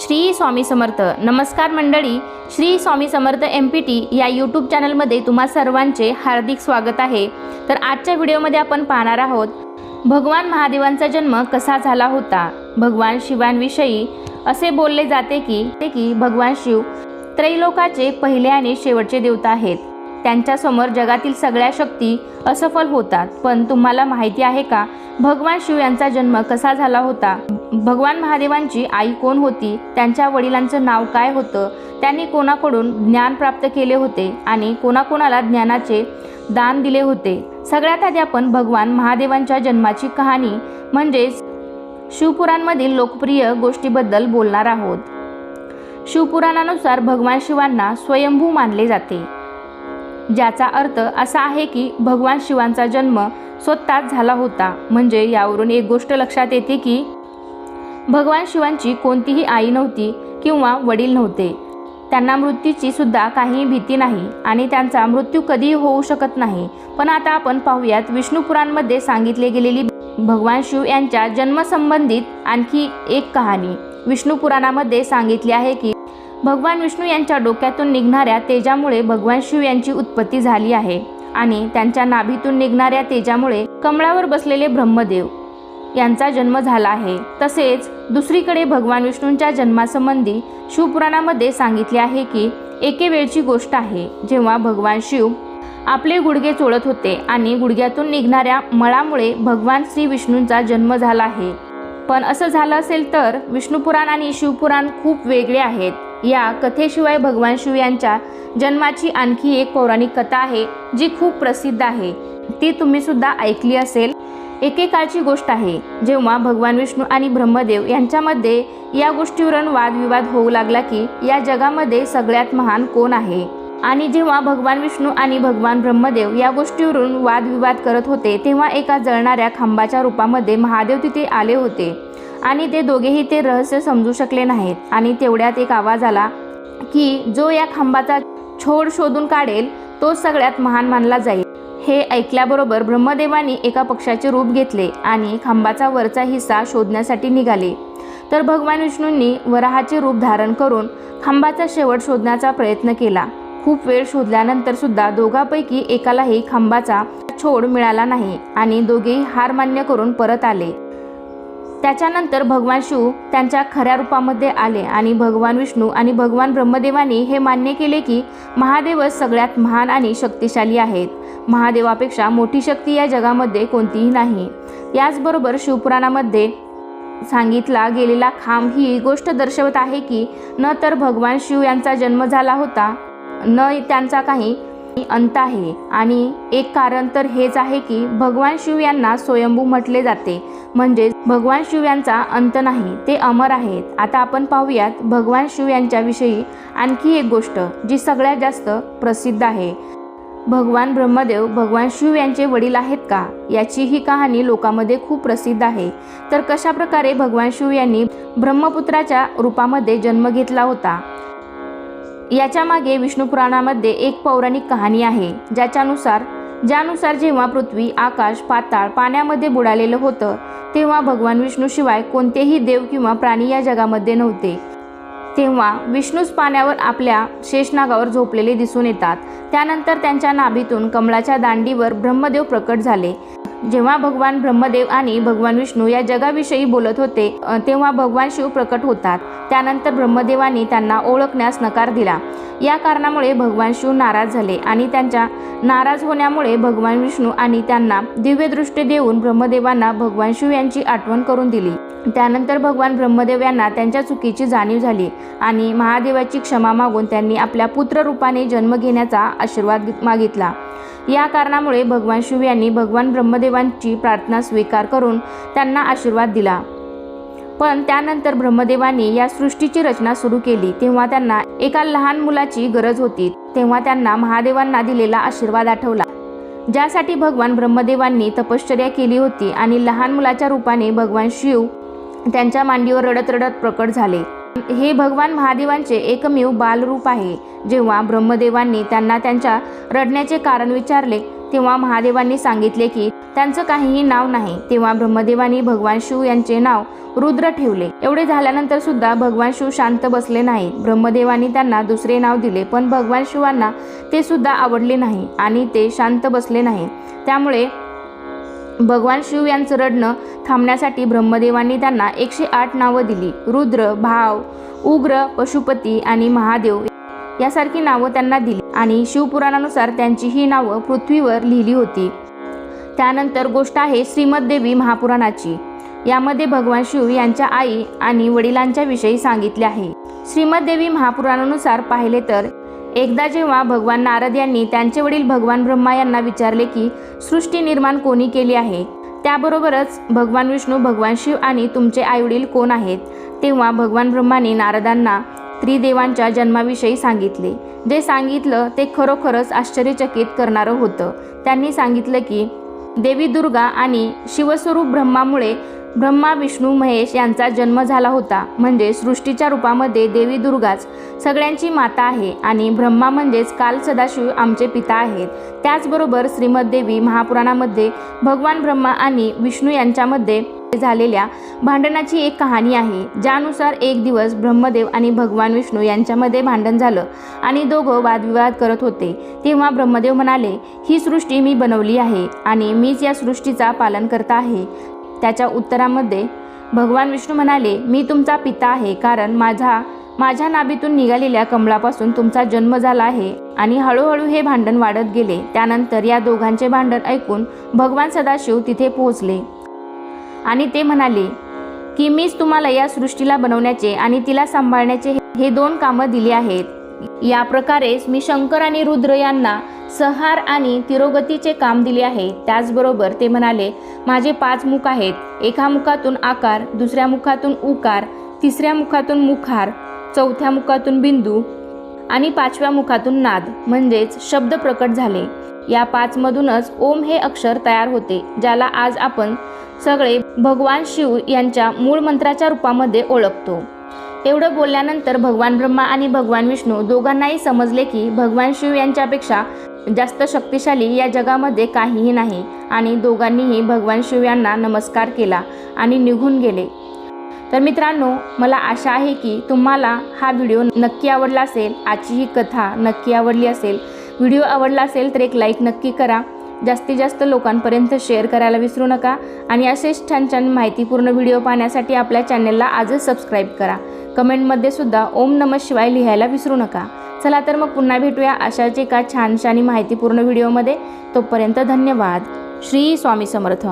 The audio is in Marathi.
श्री स्वामी समर्थ. नमस्कार मंडळी Shri Swami Samarth M P T या यूट्यूब चॅनलमध्ये तुम्हा सर्वांचे हार्दिक स्वागत आहे. तर आजच्या व्हिडिओमध्ये आपण पाहणार आहोत भगवान महादेवांचा जन्म कसा झाला होता? भगवान शिवांविषयी असे बोलले जाते की ते की भगवान शिव त्रैलोकाचे पहिले आणि शेवटचे देवता आहेत. त्यांच्यासमोर जगातील सगळ्या शक्ती असफल होतात. पण तुम्हाला माहिती आहे का? भगवान शिव यांचा जन्म कसा झाला होता? भगवान महादेवांची आई कोण होती? त्यांच्या वडिलांचं नाव काय होतं? त्यांनी कोणाकडून ज्ञान प्राप्त केले होते? आणि कोणाकोणाला ज्ञानाचे दान दिले होते? सगळ्यात आधी आपण भगवान महादेवांच्या जन्माची कहाणी म्हणजेच शिवपुराणमधील लोकप्रिय गोष्टीबद्दल बोलणार आहोत. शिवपुराणानुसार भगवान शिवांना स्वयंभू मानले जाते. ज्याचा अर्थ असा आहे की भगवान शिवांचा जन्म स्वतःच झाला होता. म्हणजे यावरून एक गोष्ट लक्षात येते की भगवान शिवांची कोणतीही आई नव्हती किंवा वडील नव्हते. त्यांना मृत्यूची सुद्धा काही भीती नाही आणि त्यांचा मृत्यू कधीही होऊ शकत नाही. पण आता आपण पाहूयात विष्णुपुराणमध्ये सांगितले गेलेली भगवान शिव यांच्या जन्मसंबंधित आणखी एक कहाणी. विष्णुपुराणामध्ये सांगितले आहे की भगवान विष्णू यांच्या डोक्यातून निघणाऱ्या तेजामुळे भगवान शिव यांची उत्पत्ती झाली आहे आणि त्यांच्या नाभीतून निघणाऱ्या तेजामुळे कमळावर बसलेले ब्रह्मदेव यांचा जन्म झाला आहे. तसेच दुसरीकडे भगवान विष्णूंच्या जन्मासंबंधी शिवपुराणामध्ये सांगितले आहे की एके वेळची गोष्ट आहे जेव्हा भगवान शिव आपले गुडघे चोळत होते आणि गुडघ्यातून निघणाऱ्या मळामुळे भगवान श्री विष्णूंचा जन्म झाला आहे. पण असं झालं असेल तर विष्णुपुराण आणि शिवपुराण खूप वेगळे आहेत. या कथेशिवाय भगवान शिव यांच्या जन्माची आणखी एक पौराणिक कथा आहे जी खूप प्रसिद्ध आहे. ती तुम्ही सुद्धा ऐकली असेल. एकेकाळची गोष्ट आहे जेव्हा भगवान विष्णू आणि ब्रह्मदेव यांच्यामध्ये या गोष्टीवरून वादविवाद होऊ लागला की या जगामध्ये सगळ्यात महान कोण आहे? आणि जेव्हा भगवान विष्णू आणि भगवान ब्रह्मदेव या गोष्टीवरून वादविवाद करत होते तेव्हा एका जळणाऱ्या खांबाच्या रूपामध्ये महादेव तिथे आले होते. आणि ते दोघेही ते रहस्य समजू शकले नाहीत. आणि तेवढ्यात एक आवाज आला की जो या खांबाचा छोड शोधून काढेल तो सगळ्यात महान मानला जाईल. हे ऐकल्याबरोबर ब्रह्मदेवानी एका पक्षाचे रूप घेतले आणि खांबाचा वरचा हिस्सा शोधण्यासाठी निघाले. तर भगवान विष्णूंनी वराहाचे रूप धारण करून खांबाचा शेवट शोधण्याचा प्रयत्न केला. खूप वेळ शोधल्यानंतर सुद्धा दोघांपैकी एकालाही खांबाचा छोड मिळाला नाही आणि दोघेही हार मान्य करून परत आले. त्याच्यानंतर भगवान शिव त्यांच्या खऱ्या रूपामध्ये आले आणि भगवान विष्णू आणि भगवान ब्रह्मदेवानी हे मान्य केले की महादेवच सगळ्यात महान आणि शक्तिशाली आहेत. महादेवापेक्षा मोठी शक्ती या जगामध्ये कोणतीही नाही. याचबरोबर शिवपुराणामध्ये सांगितला गेलेला खांब ही गोष्ट दर्शवत आहे की न तर भगवान शिव यांचा जन्म झाला होता. न त्यांचा काही अंत आहे. आणि एक कारण तर हेच आहे की भगवान शिव यांना स्वयंभू म्हटले जाते. म्हणजे भगवान शिव यांचा अंत नाही ते अमर आहेत. आता आपण पाहूयात भगवान शिव यांच्याविषयी आणखी एक गोष्ट जी सगळ्यात जास्त प्रसिद्ध आहे. भगवान ब्रह्मदेव भगवान शिव यांचे वडील आहेत का? याची ही कहाणी लोकांमध्ये खूप प्रसिद्ध आहे. तर कशा प्रकारे भगवान शिव यांनी ब्रह्मपुत्राच्या रूपामध्ये जन्म घेतला होता? याच्या मागे विष्णू पुराणामध्ये एक पौराणिक कहाणी आहे ज्याच्यानुसार ज्यानुसार जेव्हा पृथ्वी आकाश पाताळ पाण्यामध्ये बुडालेलं होतं तेव्हा भगवान विष्णूशिवाय कोणतेही देव किंवा प्राणी या जगामध्ये नव्हते. तेव्हा विष्णूच पाण्यावर आपल्या शेषनागावर झोपलेले दिसून येतात. त्यानंतर त्यांच्या नाभीतून कमळाच्या दांडीवर ब्रह्मदेव प्रकट झाले. जेव्हा भगवान ब्रह्मदेव आणि भगवान विष्णू या जगाविषयी बोलत होते तेव्हा भगवान शिव प्रकट होतात. त्यानंतर ब्रह्मदेवांनी त्यांना ओळखण्यास नकार दिला. या कारणामुळे भगवान शिव नाराज झाले आणि त्यांच्या नाराज होण्यामुळे भगवान विष्णू आणि त्यांना दिव्यदृष्टी देऊन ब्रह्मदेवांना भगवान शिव यांची आठवण करून दिली. त्यानंतर भगवान ब्रह्मदेव यांना त्यांच्या चुकीची जाणीव झाली आणि महादेवाची क्षमा मागून त्यांनी आपल्या पुत्ररूपाने जन्म घेण्याचा आशीर्वाद मागितला. या कारणामुळे भगवान शिव यांनी भगवान ब्रह्मदेवांची प्रार्थना स्वीकार करून त्यांना आशीर्वाद दिला. पण त्यानंतर ब्रह्मदेवांनी या सृष्टीची रचना सुरू केली. तेव्हा त्यांना एका लहान मुलाची गरज होती. तेव्हा त्यांना महादेवांना दिलेला आशीर्वाद आठवला. ज्यासाठी भगवान ब्रह्मदेवांनी तपश्चर्या केली होती आणि लहान मुलाच्या रूपाने भगवान शिव त्यांच्या मांडीवर रडत रडत प्रकट झाले. हे भगवान महादेवांचे एकमेव बालरूप आहे. जेव्हा ब्रह्मदेवांनी त्यांना त्यांच्या रडण्याचे कारण विचारले तेव्हा महादेवांनी सांगितले की त्यांचं काहीही नाव नाही. तेव्हा ब्रह्मदेवांनी भगवान शिव यांचे नाव रुद्र ठेवले. एवढे झाल्यानंतर सुद्धा भगवान शिव शांत बसले नाहीत. ब्रह्मदेवांनी त्यांना दुसरे नाव दिले पण भगवान शिवांना ते सुद्धा आवडले नाही आणि ते शांत बसले नाही त्यामुळे भगवान शिव यांचं रडणं थांबण्यासाठी ब्रह्मदेवांनी त्यांना एकशे आठ नावं दिली. रुद्र भाव उग्र पशुपती आणि महादेव यासारखी नावं त्यांना दिली आणि शिवपुराणानुसार त्यांची ही नावं पृथ्वीवर लिहिली होती. त्यानंतर गोष्ट आहे श्रीमद्देवी महापुराणाची. यामध्ये भगवान शिव यांच्या आई आणि वडिलांच्या विषयी सांगितले आहे. श्रीमद्देवी महापुराणानुसार पाहिले तर एकदा जेव्हा भगवान नारद यांनी त्यांचे वडील भगवान ब्रह्मा यांना विचारले की सृष्टी निर्माण कोणी केली आहे? त्याबरोबरच भगवान विष्णू भगवान शिव आणि तुमचे आईवडील कोण आहेत? तेव्हा भगवान ब्रह्माने नारदांना त्रिदेवांच्या जन्माविषयी सांगितले. जे सांगितलं ते खरोखरच आश्चर्यचकित करणारं होतं. त्यांनी सांगितलं की देवी दुर्गा आणि शिवस्वरूप ब्रह्मामुळे ब्रह्मा विष्णू महेश यांचा जन्म झाला होता. म्हणजे सृष्टीच्या रूपामध्ये देवी दुर्गाच सगळ्यांची माता आहे आणि ब्रह्मा म्हणजेच काल सदाशिव आमचे पिता आहेत. त्याचबरोबर श्रीमद्देवी महापुराणामध्ये भगवान ब्रह्मा आणि विष्णू यांच्यामध्ये झालेल्या भांडणाची एक कहाणी आहे. ज्यानुसार एक दिवस ब्रह्मदेव आणि भगवान विष्णू यांच्यामध्ये भांडण झालं आणि दोघं वादविवाद करत होते. तेव्हा ब्रह्मदेव म्हणाले ही सृष्टी मी बनवली आहे आणि मीच या सृष्टीचा पालन करता आहे. त्याच्या उत्तरामध्ये भगवान विष्णू म्हणाले मी तुमचा पिता आहे कारण माझा माझ्या नाभीतून निघालेल्या कमळापासून तुमचा जन्म झाला आहे. आणि हळूहळू हे भांडण वाढत गेले. त्यानंतर या दोघांचे भांडण ऐकून भगवान सदाशिव तिथे पोहोचले. आणि ते म्हणाले की मीच तुम्हाला या सृष्टीला बनवण्याचे आणि तिला सांभाळण्याचे हे दोन कामं दिली आहेत. या प्रकारेच मी शंकर आणि रुद्र यांना संहार आणि तिरोगतीचे काम दिले आहे. त्याचबरोबर ते म्हणाले माझे पाच मुख आहेत. एका मुखातून आकार दुसऱ्या मुखातून उकार तिसऱ्या मुखातून मुखार चौथ्या मुखातून बिंदू आणि पाचव्या मुखातून नाद. म्हणजेच शब्द प्रकट झाले. या पाचमधूनच ओम हे अक्षर तयार होते ज्याला आज आपण सगळे भगवान शिव यांच्या मूळ मंत्राच्या रूपामध्ये ओळखतो. एवढं बोलल्यानंतर भगवान ब्रह्मा आणि भगवान विष्णू दोघांनाही समजले की भगवान शिव यांच्यापेक्षा जास्त शक्तिशाली या जगामध्ये काहीही नाही आणि दोघांनीही भगवान शिव यांना नमस्कार केला आणि निघून गेले. तर मित्रांनो मला आशा आहे की तुम्हाला हा व्हिडिओ नक्की आवडला असेल. आजची ही कथा नक्की आवडली असेल. व्हिडिओ आवडला असेल तर एक लाईक नक्की करा. जास्तीत जास्त लोकांपर्यंत शेअर करायला विसरू नका. आणि असेच छान छान माहितीपूर्ण व्हिडिओ पाहण्यासाठी आपल्या चॅनलला आजच सबस्क्राईब करा. कमेंटमध्ये सुद्धा ओम नम शिवाय लिहायला विसरू नका. चला तर मग पुन्हा भेटूया अशाच एका छानशा आणि माहितीपूर्ण व्हिडिओमध्ये तोपर्यंत धन्यवाद. श्री स्वामी समर्थ.